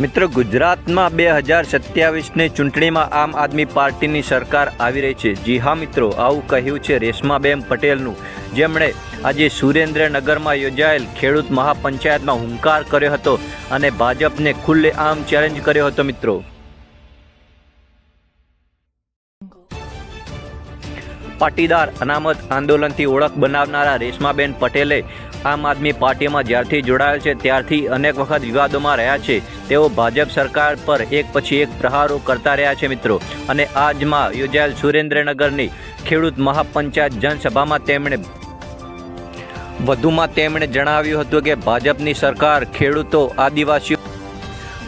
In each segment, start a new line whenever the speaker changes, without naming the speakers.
મિત્રો, ગુજરાતમાં બે હજાર સત્યાવીસની ચૂંટણીમાં આમ આદમી પાર્ટીની સરકાર આવી રહી છે. જી હા, મિત્રો, આવું કહ્યું છે રેશમાબેન પટેલનું. જેમણે આજે સુરેન્દ્રનગરમાં યોજાયેલ ખેડૂત મહાપંચાયતમાં હુંકાર કર્યો હતો અને ભાજપને ખુલ્લે આમ ચેલેન્જ કર્યો હતો, મિત્રો. પાટીદાર અનામત આંદોલનથી ઓળખ બનાવનારા રેશમાબેન પટેલે આમ આદમી પાર્ટીમાં જ્યારથી જોડાયેલ છે, ત્યારથી અનેક વખત વિવાદોમાં રહ્યા છે. તેઓ ભાજપ સરકાર પર એક પછી એક પ્રહારો કરતા રહ્યા છે મિત્રો. અને આજમાં યોજાયેલ સુરેન્દ્રનગરની ખેડૂત મહાપંચાયત જનસભામાં તેમણે વધુમાં તેમણે જણાવ્યું હતું કે ભાજપની સરકાર ખેડૂતો, આદિવાસીઓ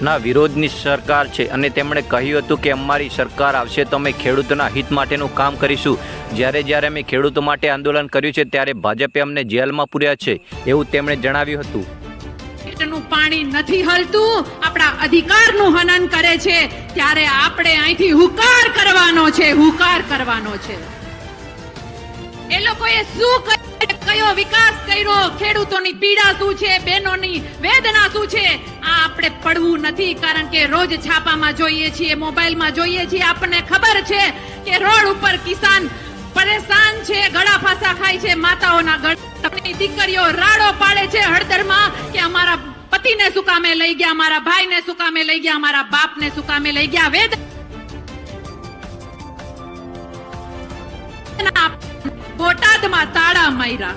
ના, વિરોધની સરકાર છે. અને તેમણે કહ્યું હતું કે અમારી સરકાર આવશે તો અમે ખેડૂતોના હિત માટેનું કામ કરીશું. જ્યારે જ્યારે અમે ખેડૂતો માટે આંદોલન કર્યું છે, ત્યારે ભાજપે અમને જેલમાં પૂર્યા છે, એવું તેમણે જણાવ્યું હતું.
નું પાણી નથી હલતું, આપણા અધિકારનું હનન કરે છે, ત્યારે આપણે અહીંથી હુકાર કરવાનો છે, હુકાર કરવાનો છે. એ લોકોએ શું? કયો વિકાસ કર્યો? ખેડૂતોની પીડા શું છે? બહેનોની વેદના શું છે? આપણે પડવું નથી, કારણ કે રોજ છાપામાં જોઈએ છીએ, મોબાઈલમાં જોઈએ છીએ. આપણને ખબર છે કે રોડ ઉપર કિસાન પરેશાન છે, ગળા ફાંસા ખાય છે, માતાઓના ગળા દીકરીઓ રાડો પાડે છે હળદરમાં કે અમારા પતિને શું કામે લઈ ગયા, અમારા ભાઈને શું કામે લઈ ગયા, અમારા બાપને શું કામે લઈ ગયા? વેદ બોટાદમાં તાળા માર્યા.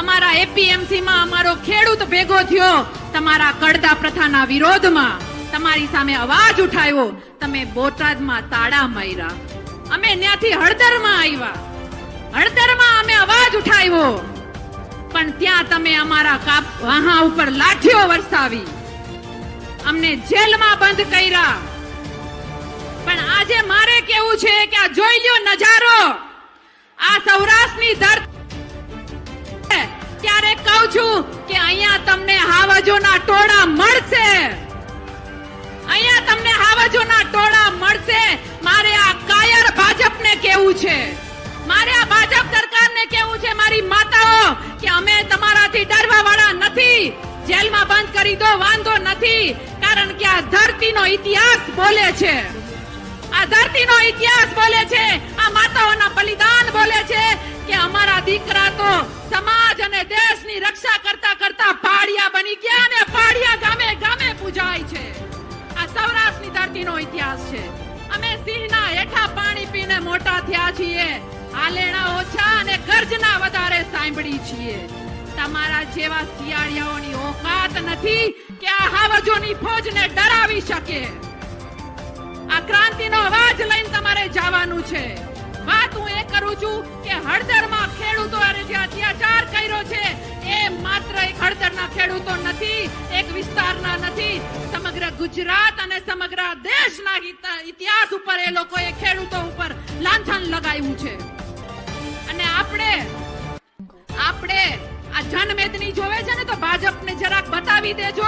અમારા એપીએમસી માં અમારો ખેડૂત ભેગો થયો. તમારા કડદા પ્રથાના વિરોધમાં તમારી સામે અવાજ ઉઠાવ્યો. તમે બોટાદમાં તાળા માર્યા. અમે ત્યાંથી હળદરમાં આવ્યા. હળદરમાં અમે અવાજ ઉઠાવ્યો. પણ ત્યાં તમે અમારા કાપ વાહા ઉપર લાઠીઓ વરસાવી. અમને જેલમાં બંધ કર્યા. પણ આજે મારે કેવું છે કે આ જોઈ લ્યો નજારો. આ સૌરાષ્ટ્રની ધરતી ત્યારે કહું છું કે અહીંયા તમને હાવજોના ટોળા મળશે. અહીંયા તમને હાવજોના ટોળા મળશે. મારે આ કાયર ભાજપને કેવું છે. મારે આ ભાજપ સરકારને કેવું છે, મારી માતાઓ, કે અમે તમારાથી ડરવા વાળા નથી. જેલમાં બંધ કરી દો, વાંધો નથી. કારણ કે આ ધરતીનો ઇતિહાસ બોલે છે. આ ધરતીનો ઇતિહાસ બોલે છે, આ માતાઓના બલિદાન બોલે છે કે અમારા દીકરા તો સમાજ અને દેશની રક્ષા કરતા કરતા પાડિયા બની ગયા અને પાડિયા ગામે ગામે પૂજાય છે. આ સૌરાષ્ટ્રની ધરતીનો ઇતિહાસ છે. અમે સિંહના હેઠા પાણી પીને મોટા થયા છીએ. હાલેણા ઓછા અને ગર્જના વધારે સાંભળી છીએ. તમારા જેવા શિયાળિયાઓની ઓકાત નથી કે આ હાવજોની ફોજને ડરાવી શકે. આ ક્રાંતિનો અવાજ લઈને તમારે જવાનું છે. વાત હું એ કરું છું કે હળદરમાં ખેડૂતો અરે જે અત્યાચાર કર્યો છે, એ માત્ર એક હળદરના ખેડૂતો નથી, એક વિસ્તારના નથી. સમગ્ર ગુજરાત અને સમગ્ર દેશના ઇત- ઇતિહાસ ઉપર એ લોકોએ ખેડૂતો ઉપર લાંછન લગાવ્યું છે. અને આપણે આપણે આ જનમેદની જોવે છે ને તો ભાજપને જરાક બતાવી દેજો.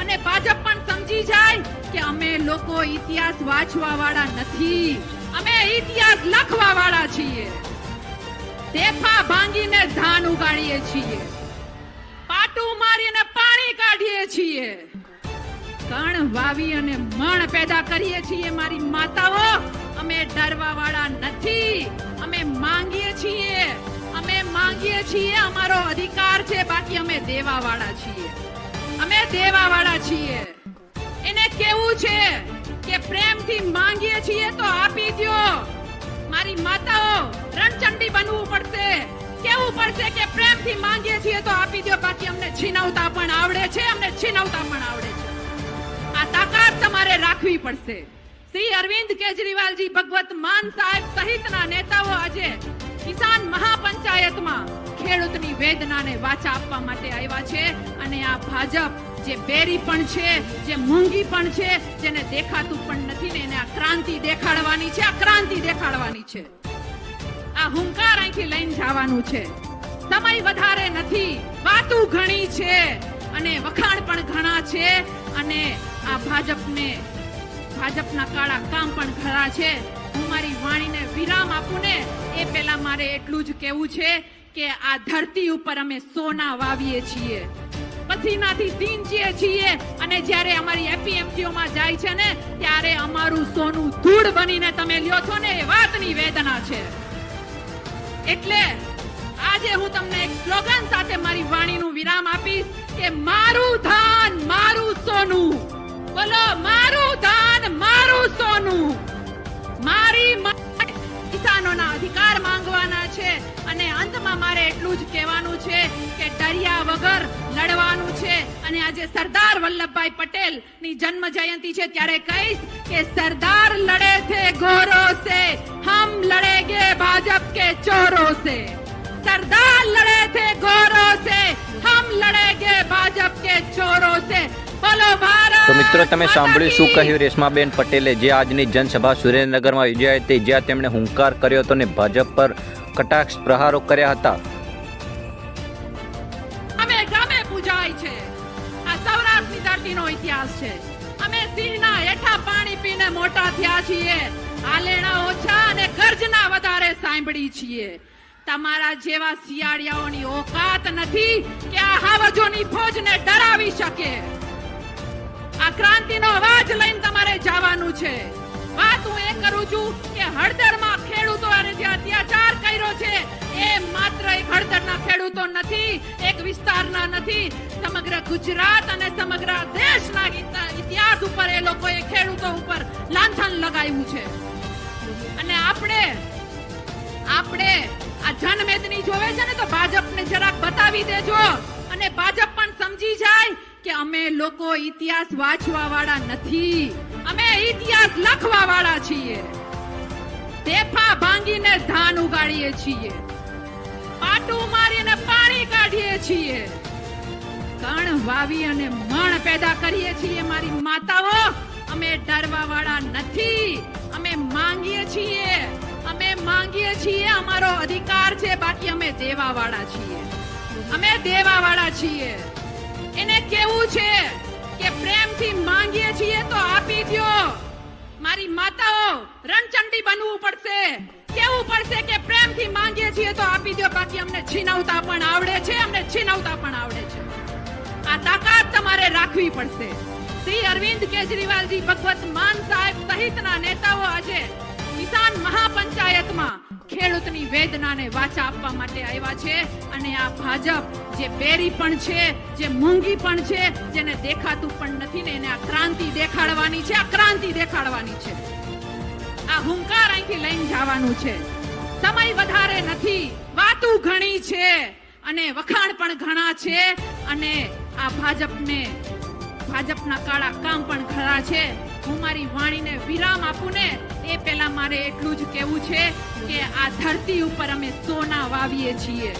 અને ભાજપ પણ સમજી જાય કે અમે લોકો ઇતિહાસ વાંચવા વાળા નથી. અમે ઇતિહાસ લખવા વાળા છીએ. દેખા ભાંગીને ધાન ઉગાડીએ છીએ. પાટું મારીને પાણી કાઢીએ છીએ. કણ વાવી અને મણ પેદા કરીએ છીએ મારી માતાઓ. અમે ડરવા વાળા નથી. અમે માંગીએ છીએ. અમે માંગીએ છીએ અમારો અધિકાર છે. બાકી અમે દેવા વાળા છીએ. અમે દેવા વાળા છીએ. કેવું છે કે પ્રેમથી માંગીએ છીએ તો આપી દો મારી માતાઓ, રણચંડી બનવું પડશે. કેવું પડશે કે પ્રેમથી માંગીએ છીએ તો આપી દો બાકી અમને છીનવતા પણ આવડે છે, અમને છીનવતા પણ આવડે છે. આ તાકાત તમારે રાખવી પડશે. શ્રી અરવિંદ કેજરીવાલજી ભગવત માન સાહેબ સહિતના નેતાઓ આજે કિસાન મહાપંચાયતમાં ખેડૂતની વેદનાને વાચા આપવા માટે આવ્યા છે. અને આ ભાજપ જે બેરી પણ છે, જે મૂંગી પણ છે, જેને દેખાતું પણ નથી ને એને આ ક્રાંતિ દેખાડવાની છે, આ ક્રાંતિ દેખાડવાની છે. આ હુંકાર અહીંથી લઈને જવાનું છે. સમય વધારે નથી, વાતું ઘણી છે, અને વખાણ પણ ઘણા છે, અને આ ભાજપને, ભાજપના કાળા કામ પણ ઘણા છે. હું મારી વાણીને વિરામ આપું ને, એ પહેલા મારે એટલું જ કહેવું છે કે આ ધરતી ઉપર અમે સોના વાવીએ છીએ. પસીનાથી સીંચીએ છીએ અને જ્યારે અમારી એપીએમસીઓમાં જાય છે ને, ત્યારે અમારું સોનું ધૂળ બનીને તમે લ્યો છો ને, એ વાતની વેદના છે. એટલે આજે હું તમને એક સ્લોગન સાથે મારી વાણીનું વિરામ આપીશ કે મારું ધાન મારું સોનું. બોલો, મારું ધાન મારું સોનું. મારી કિસાનોના અધિકાર માંગવાના એટલું જ કહેવાનું છે કે ડર્યા વગર લડવાનું છે. અને આજે સરદાર વલ્લભભાઈ પટેલની જન્મ જયંતિ છે. ત્યારે કહીશ કે સરદાર લડે છે ગોરો સે હમ લડેગે ભાજપ કે ચોરો સે. સરદાર લડે છે ગોરો સે હમ લડેગે ભાજપ કે ચોરો સે. બોલો ભારત
તો મિત્રો તમે સાંભળ્યું શું કહ્યું રેશમાબેન પટેલે? જે આજની જનસભા સુરેન્દ્રનગરમાં યોજાઈ હતી જ્યાં તેમણે હુંકાર કર્યો હતો અને ભાજપ પર કટાક્ષ પ્રહારો કર્યા હતા.
પૂજાય છે. આ સૌરાષ્ટ્રની ધરતીનો ઇતિહાસ છે. અમે સિંહના હેઠા પાણી પીને મોટા થયા છીએ. આલેણા ઓછા અને ગર્જના વધારે સાંભળી છીએ. તમારા જેવા શિયાળિયાઓની ઓકાત નથી કે આ હાવજોની ફોજને ડરાવી શકે. આ ક્રાંતિનો અવાજ લઈને તમારે જવાનું છે. વાત હું એ કરું છું કે હળદરમાં ખેડૂતોને જે અત્યાચાર કર્યો છે એ માત્ર એક હળદરના ખેડૂતો નથી, એક વિસ્તારના નથી. સમગ્ર ગુજરાત અને સમગ્ર દેશના ઇત- ઇતિહાસ ઉપર એ લોકોએ ખેડૂતો ઉપર લાંછન લગાવ્યું છે. અને આપણે આપણે આ જનમેદની જોવે છે ને તો ભાજપને જરાક બતાવી દેજો. અને ભાજપ પણ સમજી જાય કે અમે લોકો ઇતિહાસ વાંચવા વાળા નથી. અમે ઇતિહાસ લખવા વાળા છીએ. તેફા ભાંગીને ધાન ઉગાડીએ છીએ. પાટું મારીને પાણી કાઢીએ છીએ. કણ વાવી અને મણ પેદા કરીએ છીએ મારી માતાઓ. અમે ડરવા વાળા નથી. અમે માંગીએ છીએ. અમે માંગીએ છીએ અમારો અધિકાર છે. બાકી અમે દેવા વાળા છીએ. અમે દેવા વાળા છીએ. એને કેવું છે કે પ્રેમથી માંગીએ છીએ તો આપી દો મારી માતાઓ, રણચંડી બનવું પડશે. કેવું પડશે કે પ્રેમથી માંગીએ છીએ તો દો અમને છીનવતા પણ આવડે છે, અમને છીનવતા પણ આવડે છે. આ તાકાત તમારે રાખવી પડશે. શ્રી અરવિંદ કેજરીવાલજી ભગવત માન સાહેબ સહિતના નેતાઓ આજે કિસાન મહાપંચાયતમાં ખેડૂતની વેદનાને વાચા આપવા માટે આવ્યા છે અને આ ભાજપ જે બેરી પણ છે, જે મૂંગી પણ છે, જેને દેખાતું પણ નથી ને એને આ ક્રાંતિ દેખાડવાની છે, આ ક્રાંતિ દેખાડવાની છે. આ હુંકાર અહીંથી લઈને જવાનું છે. સમય વધારે નથી. વાતું ઘણી છે અને વખાણ પણ ઘણા છે અને આ ભાજપને, ભાજપના કાળા કામ પણ ખરા છે. હું મારી વાણીને વિરામ આપું ને, એ પહેલા મારે એટલું જ કહેવું છે કે આ ધરતી ઉપર અમે સોના વાવીએ છીએ.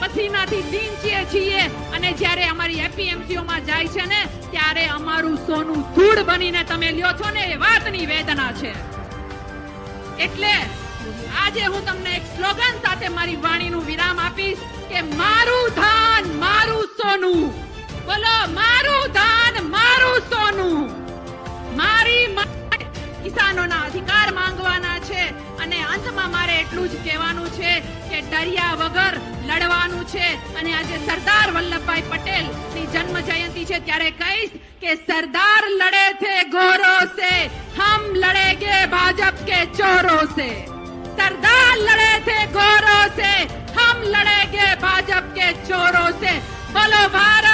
પસીનાથી સીંચીએ છીએ અને જ્યારે અમારી એપીએમસીઓમાં જાય છે ને, ત્યારે અમારું સોનું ધૂળ બનીને તમે લ્યો છો ને, એ વાતની વેદના છે. એટલે આજે હું તમને એક સ્લોગન સાથે મારી વાણીનું વિરામ આપીશ કે મારું ધાન, મારું સોનું. બોલો, મારું ધાન, મારું સોનું. મારી કિસાનોના અધિકાર માંગવાના છે અને અંતમાં મારે એટલું જ કહેવાનું છે કે ડર્યા વગર લડવાનું છે. અને આજે સરદાર વલ્લભભાઈ પટેલની જન્મ જયંતિ છે ત્યારે કહીશ કે સરદાર લડે છે ગોરો સે, હમ લડેગે ભાજપ કે ચોરો સે. લડે थे ગોરો સે હમ લડેગે ભાજપ કે ચોરો સે બોલો ભારત